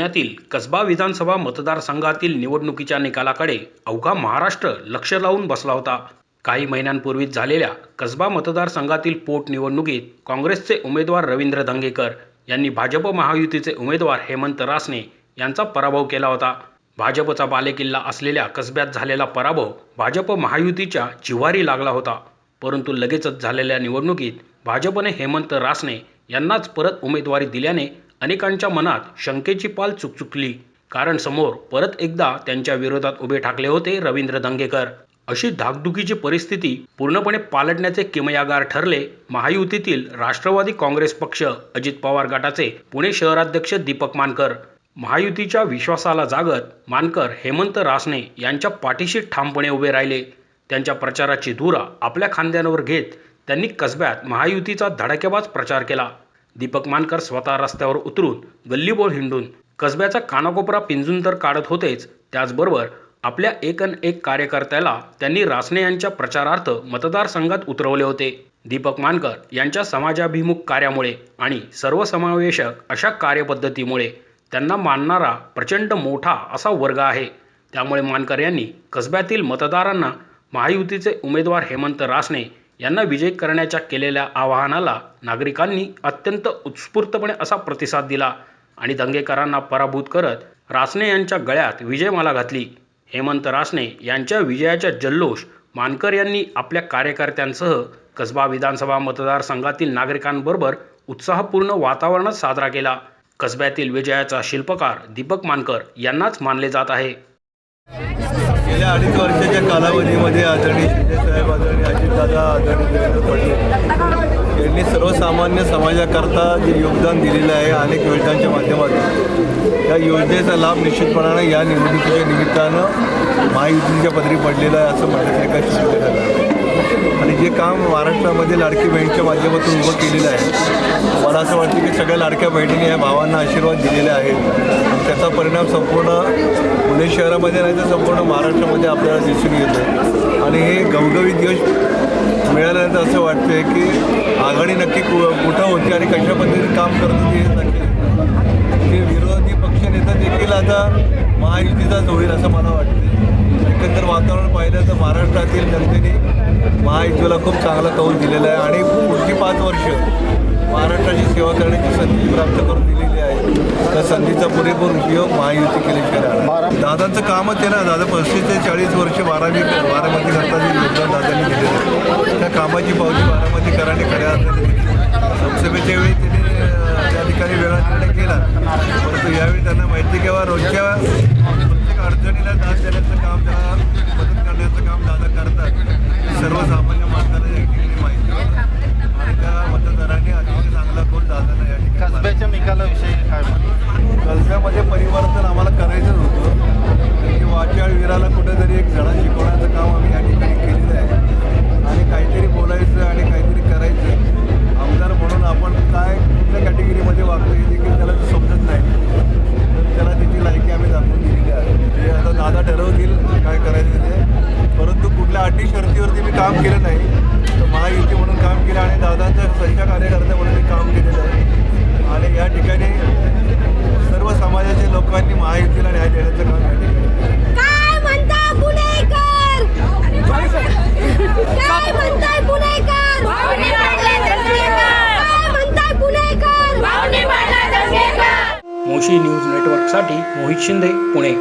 पुण्यातील कसबा विधानसभा मतदारसंघातील निवडणुकीच्या निकालाकडे अवघा महाराष्ट्र लक्ष लावून बसला होता. काही महिन्यांपूर्वीच झालेल्या कसबा मतदारसंघातील पोटनिवडणुकीत काँग्रेसचे उमेदवार रवींद्र धंगेकर यांनी भाजप महायुतीचे उमेदवार हेमंत रासने यांचा पराभव केला होता. भाजपचा बालेकिल्ला असलेल्या कसब्यात झालेला पराभव भाजप महायुतीच्या जिव्हारी लागला होता. परंतु लगेचच झालेल्या निवडणुकीत भाजपने हेमंत रासने यांनाच परत उमेदवारी दिल्याने अनेकांच्या मनात शंकेची पाल चुकचुकली. कारण समोर परत एकदा त्यांच्या विरोधात उभे ठाकले होते रवींद्र दंगेकर. अशी धाकधुकीची परिस्थिती पूर्णपणे पालटण्याचे किमयागार ठरले महायुतीतील राष्ट्रवादी काँग्रेस पक्ष अजित पवार गटाचे पुणे शहराध्यक्ष दीपक मानकर. महायुतीच्या विश्वासाला जागत मानकर हेमंत रासने यांच्या पाठीशी ठामपणे उभे राहिले. त्यांच्या प्रचाराची धुरा आपल्या खांद्यांवर घेत त्यांनी कसब्यात महायुतीचा धडाकेबाज प्रचार केला. दीपक मानकर स्वतः रस्त्यावर उतरून गल्लीबोळ हिंडून कसब्याचा कानाकोपरा पिंजून तर काढत होतेच. त्याचबरोबर आपल्या एकन एक कार्यकर्त्याला त्यांनी रासने यांच्या प्रचारार्थ मतदारसंघात उतरवले होते. दीपक मानकर यांच्या समाजाभिमुख कार्यामुळे आणि सर्वसमावेशक अशा कार्यपद्धतीमुळे त्यांना मानणारा प्रचंड मोठा असा वर्ग आहे. त्यामुळे मानकर यांनी कसब्यातील मतदारांना महायुतीचे उमेदवार हेमंत रासने यांना विजय करण्याच्या केलेल्या आवाहनाला नागरिकांनी अत्यंत उत्स्फूर्तपणे असा प्रतिसाद दिला आणि दंगेकरांना पराभूत करत रासने यांच्या गळ्यात विजयमाला घातली. हेमंत रासने यांच्या विजयाच्या जल्लोष मानकर यांनी आपल्या कार्यकर्त्यांसह कसबा विधानसभा मतदारसंघातील नागरिकांबरोबर उत्साहपूर्ण वातावरणात साजरा केला. कसब्यातील विजयाचा शिल्पकार दीपक मानकर यांनाच मानले जात आहे. गेल्या अडीच वर्षाच्या कालावधीमध्ये आदरणीय शिंदेसाहेब आदरणीय अजितदादा आदरणीय देवेंद्र फडणवीस यांनी सर्वसामान्य समाजाकरता जे योगदान दिलेलं आहे अनेक योजनांच्या माध्यमातून त्या योजनेचा लाभ निश्चितपणानं या निवडणुकीच्या निमित्तानं महायुतीच्या पदरी पडलेलं आहे असं म्हटलं एका काही झालं आणि जे काम महाराष्ट्रामध्ये लाडकी बहिणीच्या माध्यमातून उभं केलेलं आहे मला असं वाटतं की सगळ्या लाडक्या बहिणीने या भावांना आशीर्वाद दिलेले आहेत परिणाम संपूर्ण पुणे शहरामध्ये नाही तर संपूर्ण महाराष्ट्रामध्ये आपल्याला दिसून येतो. आणि हे गवगवीत यश मिळाल्यानंतर असं वाटतंय की आघाडी नक्की कु कुठं होती आणि कशा पद्धतीने काम करत होती हे नक्की ते विरोधी पक्षनेता देखील आता महायुतीचाच होईल असं मला वाटतं एकंदर वातावरण पाहिलं तर महाराष्ट्रातील जनतेने महायुतीला खूप चांगला कौल दिलेला आहे आणि पुढची पाच वर्ष महाराष्ट्राची सेवा करण्याची संधी प्राप्त करून दिली. त्या संधीचा पुरेपूर उपयोग महायुती केल्याशिवाय दादांचं कामच आहे ना दादा पस्तीस ते चाळीस वर्ष बारावी बारामती करता जे योगदान दादांनी दिलेलं त्या कामाची पावती बारामतीकरांनी खऱ्या परिवर्तन पुणेकर न्यूज नेटवर्कसाठी मोहित शिंदे पुणे.